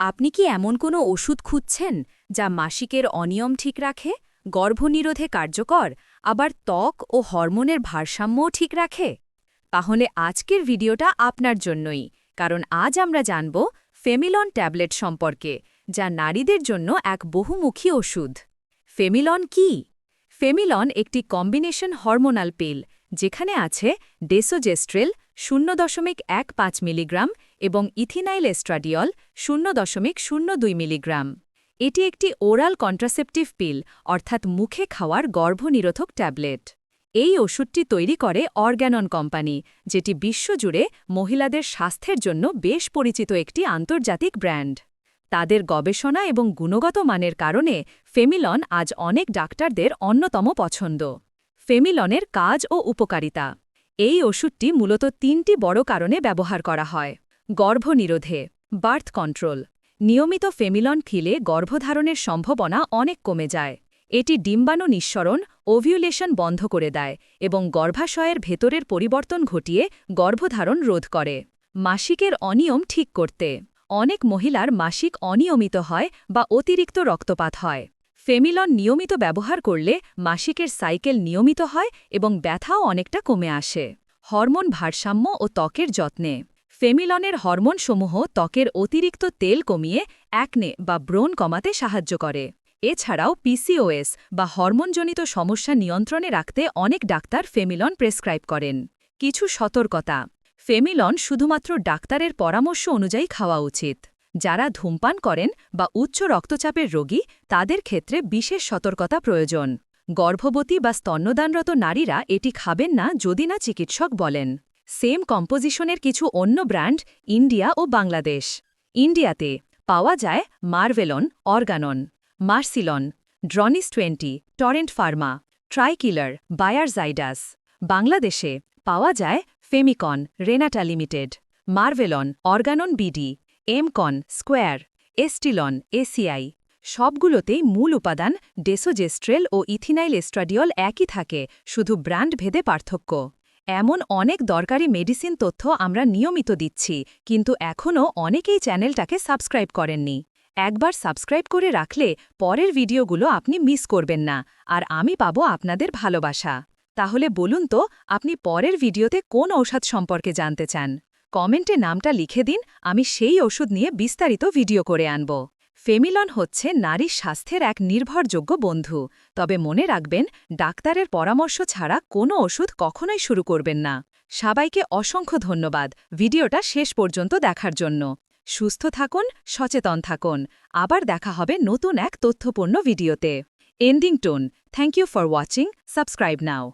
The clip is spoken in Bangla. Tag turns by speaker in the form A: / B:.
A: আপনি কি এমন কোনো ওষুধ খুঁজছেন যা মাসিকের অনিয়ম ঠিক রাখে, গর্ভনিরোধে কার্যকর, আবার ত্বক ও হরমোনের ভারসাম্যও ঠিক রাখে? তাহলে আজকের ভিডিওটা আপনার জন্যই, কারণ আজ আমরা জানব ফেমিলন ট্যাবলেট সম্পর্কে, যা নারীদের জন্য এক বহুমুখী ওষুধ। ফেমিলন কি? ফেমিলন একটি কম্বিনেশন হরমোনাল পিল, যেখানে আছে ডেসোজেস্ট্রেল শূন্য দশমিক এক পাঁচ মিলিগ্রাম এবং ইথিনাইল এস্ট্রাডিয়ল শূন্য দশমিক শূন্য দুই মিলিগ্রাম। এটি একটি ওরাল কন্ট্রাসেপটিভ পিল, অর্থাৎ মুখে খাওয়ার গর্ভনিরোধক ট্যাবলেট। এই ওষুধটি তৈরি করে অর্গ্যানন কোম্পানি, যেটি বিশ্বজুড়ে মহিলাদের স্বাস্থ্যের জন্য বেশ পরিচিত একটি আন্তর্জাতিক ব্র্যান্ড। তাদের গবেষণা এবং গুণগত মানের কারণে ফেমিলন আজ অনেক ডাক্তারদের অন্যতম পছন্দ। ফেমিলনের কাজ ও উপকারিতা। এই ওষুধটি মূলত তিনটি বড় কারণে ব্যবহার করা হয়। গর্ভনিরোধে, বার্থ কন্ট্রোল। নিয়মিত ফেমিলন খিলে গর্ভধারণের সম্ভাবনা অনেক কমে যায়। এটি ডিম্বাণু নিঃসরণ, ওভিউলেশন বন্ধ করে দেয় এবং গর্ভাশয়ের ভেতরের পরিবর্তন ঘটিয়ে গর্ভধারণ রোধ করে। মাসিকের অনিয়ম ঠিক করতে, অনেক মহিলার মাসিক অনিয়মিত হয় বা অতিরিক্ত রক্তপাত হয়। ফেমিলন নিয়মিত ব্যবহার করলে মাসিকের সাইকেল নিয়মিত হয় এবং ব্যথাও অনেকটা কমে আসে। হরমোন ভারসাম্য ও ত্বকের যত্নে। ফেমিলনের হরমোনসমূহ ত্বকের অতিরিক্ত তেল কমিয়ে অ্যাকনে বা ব্রণ কমাতে সাহায্য করে। এছাড়াও পিসিওএস বা হরমোনজনিত সমস্যা নিয়ন্ত্রণে রাখতে অনেক ডাক্তার ফেমিলন প্রেসক্রাইব করেন। কিছু সতর্কতা। ফেমিলন শুধুমাত্র ডাক্তারের পরামর্শ অনুযায়ী খাওয়া উচিত। যারা ধূমপান করেন বা উচ্চ রক্তচাপের রোগী, তাদের ক্ষেত্রে বিশেষ সতর্কতা প্রয়োজন। গর্ভবতী বা স্তন্যদানরত নারীরা এটি খাবেন না যদি না চিকিৎসক বলেন। সেম কম্পোজিশনের কিছু অন্য ব্র্যান্ড ইন্ডিয়া ও বাংলাদেশ। ইন্ডিয়াতে পাওয়া যায় Marvelon, Organon, Mercilon, Dronis twenty, Torrent Pharma, ট্রাইকিলার, Bayer Zydus. বাংলাদেশে পাওয়া যায় Femicon, Renata limited, Marvelon, Organon BD, Emcon, Square, Estilon, ACI. সবগুলোতেই মূল উপাদান ডেসোজেস্ট্রেল ও ইথিনাইল এস্ট্রাডিয়ল একই থাকে, শুধু ব্র্যান্ড ভেদে পার্থক্য। এমন অনেক দরকারি মেডিসিন তথ্য আমরা নিয়মিত দিচ্ছি, কিন্তু এখনও অনেকেই চ্যানেলটাকে সাবস্ক্রাইব করেননি। একবার সাবস্ক্রাইব করে রাখলে পরের ভিডিওগুলো আপনি মিস করবেন না, আর আমি পাবো আপনাদের ভালোবাসা। তাহলে বলুন তো, আপনি পরের ভিডিওতে কোন ঔষধ সম্পর্কে জানতে চান? কমেন্টে নামটা লিখে দিন, আমি সেই ওষুধ নিয়ে বিস্তারিত ভিডিও করে আনব। ফেমিলন হচ্ছে নারীর স্বাস্থ্যের এক নির্ভরযোগ্য বন্ধু। তবে মনে রাখবেন, ডাক্তারের পরামর্শ ছাড়া কোনো ওষুধ কখনোই শুরু করবেন না। সবাইকে অসংখ্য ধন্যবাদ ভিডিওটা শেষ পর্যন্ত দেখার জন্য। সুস্থ থাকুন, সচেতন থাকুন। আবার দেখা হবে নতুন এক তথ্যপূর্ণ ভিডিওতে। Ending tone thank you for watching, subscribe now.